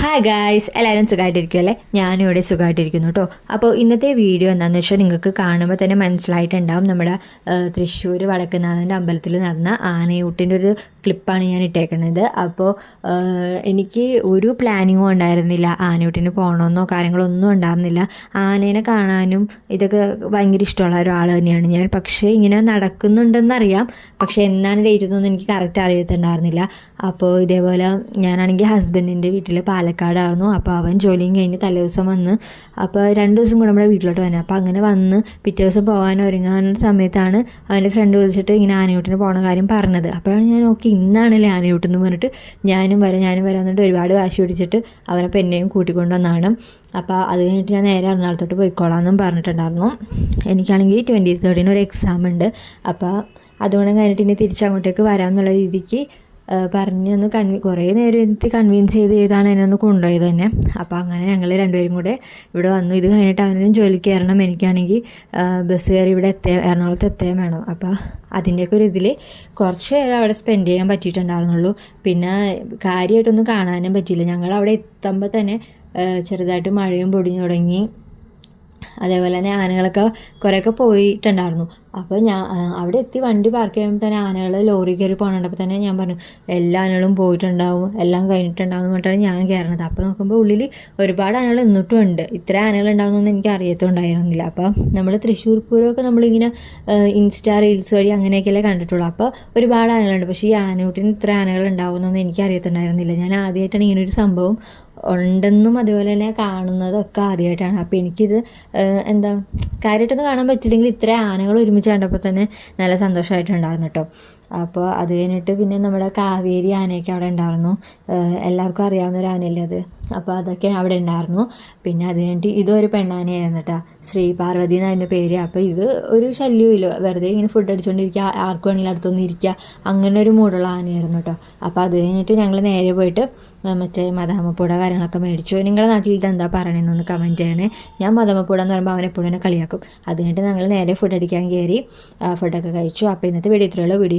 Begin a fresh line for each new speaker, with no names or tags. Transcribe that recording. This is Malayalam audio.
ഹായ് ഗായ്സ് എല്ലാവരും സുഖമായിട്ടിരിക്കും അല്ലേ ഞാനും ഇവിടെ സുഖമായിട്ടിരിക്കുന്നു കേട്ടോ അപ്പോൾ ഇന്നത്തെ വീഡിയോ എന്താണെന്ന് വെച്ചാൽ നിങ്ങൾക്ക് കാണുമ്പോൾ തന്നെ മനസ്സിലായിട്ടുണ്ടാവും. നമ്മുടെ തൃശ്ശൂർ വടക്കുന്നാഥന്റെ അമ്പലത്തിൽ നടന്ന ആനയൂട്ടിന്റെ ഒരു ക്ലിപ്പാണ് ഞാൻ ഇട്ടേക്കുന്നത് അപ്പോൾ എനിക്ക് ഒരു പ്ലാനിങ്ങും ഉണ്ടായിരുന്നില്ല. ആനയൂട്ടിന് പോകണമെന്നോ കാര്യങ്ങളൊന്നും ഉണ്ടായിരുന്നില്ല. ആനേനെ കാണാനും ഇതൊക്കെ ഭയങ്കര ഇഷ്ടമുള്ള ഒരാൾ തന്നെയാണ് ഞാൻ. പക്ഷേ ഇങ്ങനെ നടക്കുന്നുണ്ടെന്നറിയാം. പക്ഷേ എന്നാണ് ഡേറ്റ് എന്നൊന്നും എനിക്ക് കറക്റ്റ് അറിയത്തുണ്ടായിരുന്നില്ല. അപ്പോൾ ഇതേപോലെ ഞാനാണെങ്കിൽ ഹസ്ബൻഡിന്റെ വീട്ടിൽ പാലക്കാടായിരുന്നു. അപ്പോൾ അവൻ ജോലിയും കഴിഞ്ഞ് തലേദിവസം വന്ന് അപ്പോൾ രണ്ട് ദിവസം കൂടെ നമ്മുടെ വീട്ടിലോട്ട് വന്നെ. അപ്പോൾ അങ്ങനെ വന്ന് പിറ്റേ ദിവസം പോകാൻ ഒരുങ്ങാൻ സമയത്താണ് അവന്റെ ഫ്രണ്ട് വിളിച്ചിട്ട് ഇങ്ങനെ ആനയൂട്ടിന് പോകുന്ന കാര്യം പറഞ്ഞത്. അപ്പോഴാണ് ഞാൻ നോക്കി ഇന്നാണല്ലേ ആനയൂട്ടെന്ന് പറഞ്ഞിട്ട് ഞാനും വരാം ഞാനും വരാം എന്നിട്ട് ഒരുപാട് വാശി പിടിച്ചിട്ട് അവനപ്പോൾ എന്നെയും കൂട്ടിക്കൊണ്ടുവന്നാണ് അപ്പോൾ അത് കഴിഞ്ഞിട്ട് ഞാൻ നേരെ എറണാകുളത്തോട്ട് പോയിക്കോളാമെന്നും പറഞ്ഞിട്ടുണ്ടായിരുന്നു. എനിക്കാണെങ്കിൽ ട്വന്റി തേർഡിന് ഒരു എക്സാം ഉണ്ട്. അപ്പോൾ അതുകൊണ്ട് കഴിഞ്ഞിട്ട് ഇനി തിരിച്ചങ്ങോട്ടേക്ക് വരാം എന്നുള്ള രീതിക്ക് പറഞ്ഞ് ഒന്ന് കൺവി കുറേ നേരം എനിക്ക് കൺവിൻസ് ചെയ്ത് ചെയ്താണ് എന്നെ ഒന്ന് കൊണ്ടുപോയത് തന്നെ. അപ്പോൾ അങ്ങനെ ഞങ്ങൾ രണ്ടുപേരും കൂടെ ഇവിടെ വന്നു. ഇത് കഴിഞ്ഞിട്ട് അവനും ജോലിക്ക് കയറണം എനിക്കാണെങ്കിൽ ബസ് കയറി ഇവിടെ എത്തേ എറണാകുളത്ത് എത്തേം വേണം. അപ്പോൾ അതിന്റെയൊക്കെ ഒരു ഇതിൽ കുറച്ച് നേരം അവിടെ സ്പെൻഡ് ചെയ്യാൻ പറ്റിയിട്ടുണ്ടായിരുന്നുള്ളൂ. പിന്നെ കാര്യമായിട്ടൊന്നും കാണാനും പറ്റിയില്ല. ഞങ്ങൾ അവിടെ എത്തുമ്പോൾ തന്നെ ചെറുതായിട്ട് മഴയും പൊടിഞ്ഞു തുടങ്ങി. അതേപോലെ തന്നെ ആനകളൊക്കെ കുറേയൊക്കെ പോയിട്ടുണ്ടായിരുന്നു. അപ്പോൾ ഞാൻ അവിടെ എത്തി വണ്ടി പാർക്ക് ചെയ്യുമ്പോൾ തന്നെ ആനകൾ ലോറി കയറി പോകണപ്പോൾ തന്നെ ഞാൻ പറഞ്ഞു എല്ലാ ആനകളും പോയിട്ടുണ്ടാവും എല്ലാം കഴിഞ്ഞിട്ടുണ്ടാവും എന്ന് പറഞ്ഞിട്ടാണ് ഞാൻ കയറണത് അപ്പോൾ നോക്കുമ്പോൾ ഉള്ളിൽ ഒരുപാട് ആനകൾ എന്നിട്ടും ഉണ്ട് ഇത്ര ആനകൾ ഉണ്ടാകുന്നൊന്നും എനിക്ക് അറിയത്തുണ്ടായിരുന്നില്ല. അപ്പോൾ നമ്മൾ തൃശ്ശൂർ പൂരമൊക്കെ നമ്മളിങ്ങനെ ഇൻസ്റ്റാ റീൽസ് വഴി അങ്ങനെയൊക്കെയല്ലേ കണ്ടിട്ടുള്ളൂ. അപ്പോൾ ഒരുപാട് ആനകളുണ്ട്. പക്ഷേ ഈ ആനകൂട്ടിന് ഇത്ര ആനകൾ ഉണ്ടാവുമെന്നൊന്നും എനിക്ക് അറിയത്തുണ്ടായിരുന്നില്ല. ഞാൻ ആദ്യമായിട്ടാണ് ഇങ്ങനൊരു സംഭവം ഉണ്ടെന്നും അതുപോലെ തന്നെ കാണുന്നതൊക്കെ ആദ്യമായിട്ടാണ് അപ്പോൾ എനിക്കിത് എന്താ കാര്യമായിട്ടൊന്നും കാണാൻ പറ്റില്ലെങ്കിൽ ഇത്ര ആനകൾ ഒരുമിച്ച് കണ്ടപ്പോൾ തന്നെ നല്ല സന്തോഷമായിട്ടുണ്ടായിരുന്നു കേട്ടോ അപ്പോൾ അത് കഴിഞ്ഞിട്ട് പിന്നെ നമ്മുടെ കാവേരി ആനയൊക്കെ അവിടെ ഉണ്ടായിരുന്നു. എല്ലാവർക്കും അറിയാവുന്ന ഒരു ആനയല്ലേ അത്? അപ്പോൾ അതൊക്കെ അവിടെ ഉണ്ടായിരുന്നു. പിന്നെ അത് കഴിഞ്ഞിട്ട് ഒരു പെണ്ണാനയായിരുന്നു കേട്ടോ ശ്രീ പാർവതി എന്നായിരുന്നു പേര്. അപ്പോൾ ഇത് ഒരു ശല്യവും വെറുതെ ഇങ്ങനെ ഫുഡ് അടിച്ചുകൊണ്ടിരിക്കുക ആർക്കും വേണമെങ്കിലും അടുത്തൊന്നും ഇരിക്കുക അങ്ങനെ ഒരു മൂടുള്ള ആനയായിരുന്നു കേട്ടോ അപ്പോൾ അത് കഴിഞ്ഞിട്ട് ഞങ്ങൾ നേരെ പോയിട്ട് മറ്റേ മദാമപ്പൂട കാര്യങ്ങളൊക്കെ മേടിച്ചു. നിങ്ങളുടെ നാട്ടിൽ ഇത് എന്താ പറയണമെന്നൊന്ന് കമന്റ് ചെയ്യണേ. ഞാൻ മദാമപ്പൂട എന്ന് പറയുമ്പോൾ അവനെപ്പോഴും എന്നെ കളിയാക്കും. അത് കഴിഞ്ഞിട്ട് ഞങ്ങൾ നേരെ ഫുഡ് അടിക്കാൻ കയറി ഫുഡൊക്കെ കഴിച്ചു. അപ്പോൾ ഇന്നത്തെ വീഡിയോ ഇത്രയുള്ള വീഡിയോ